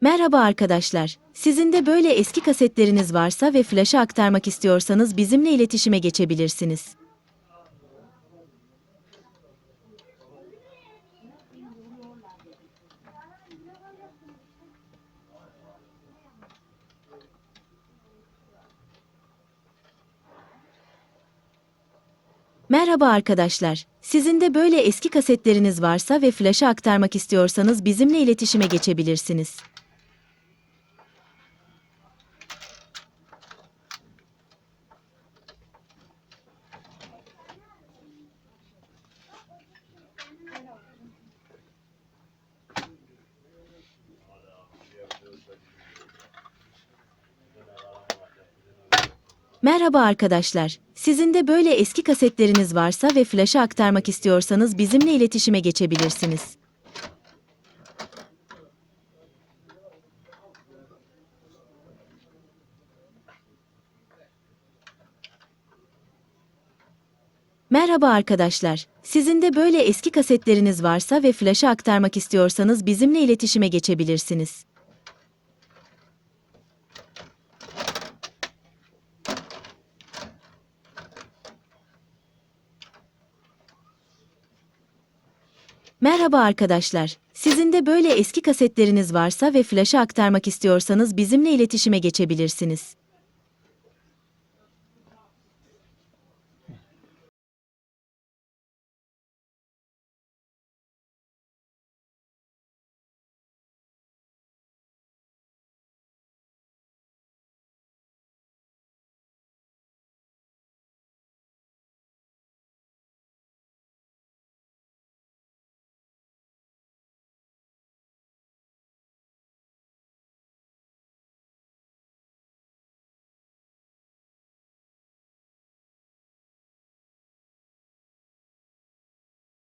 Merhaba arkadaşlar. Sizin de böyle eski kasetleriniz varsa ve flaşa aktarmak istiyorsanız bizimle iletişime geçebilirsiniz. Merhaba arkadaşlar. Sizin de böyle eski kasetleriniz varsa ve flaşa aktarmak istiyorsanız bizimle iletişime geçebilirsiniz. Merhaba arkadaşlar. Sizin de böyle eski kasetleriniz varsa ve flaşa aktarmak istiyorsanız bizimle iletişime geçebilirsiniz. Merhaba arkadaşlar. Sizin de böyle eski kasetleriniz varsa ve flaşa aktarmak istiyorsanız bizimle iletişime geçebilirsiniz. Merhaba arkadaşlar. Sizin de böyle eski kasetleriniz varsa ve flaşa aktarmak istiyorsanız bizimle iletişime geçebilirsiniz.